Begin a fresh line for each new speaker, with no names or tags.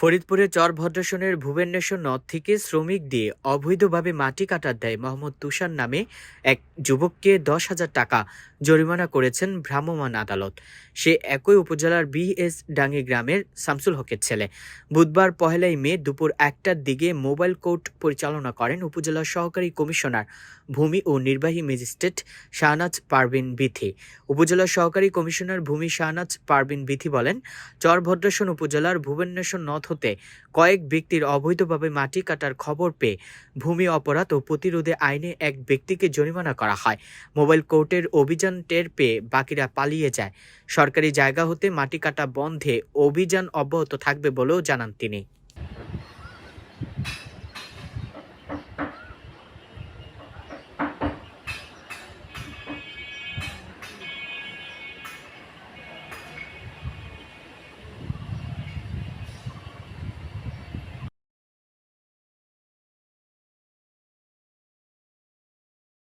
ফরিদপুরে চর ভদ্রাসনের ভুবনেশ্বর নদ থেকে শ্রমিক দিয়ে অবৈধভাবে মাটি কাটার দেয় মোহাম্মদ তুষার নামে এক যুবককে দশ হাজার টাকা জরিমানা করেছেন ভ্রাম্যমাণ আদালত। সে একই উপজেলার বিএস ডাঙ্গি গ্রামের শামসুল হকের ছেলে। বুধবার পহেলাই মে দুপুর একটার দিকে মোবাইল কোর্ট পরিচালনা করেন উপজেলার সহকারী কমিশনার ভূমি ও নির্বাহী ম্যাজিস্ট্রেট শাহনাজ পারভিন বিথি। উপজেলার সহকারী কমিশনার ভূমি শাহনাজ পারভিন বিথি বলেন চরভদ্রাসন উপজেলার ভুবনেশ্বর নদ হতে কয়েক ব্যক্তির অবৈধভাবে মাটি কাটার খবর পেয়ে ভূমি অপরাধ ও প্রতিরোধে আইনে এক ব্যক্তিকে জরিমানা করা হয়। মোবাইল কোর্টের অভিযান টের পেয়ে বাকিরা পালিয়ে যায়। সরকারি জায়গা হতে মাটি কাটা বন্ধে অভিযান অব্যাহত থাকবে বলেও জানান তিনি।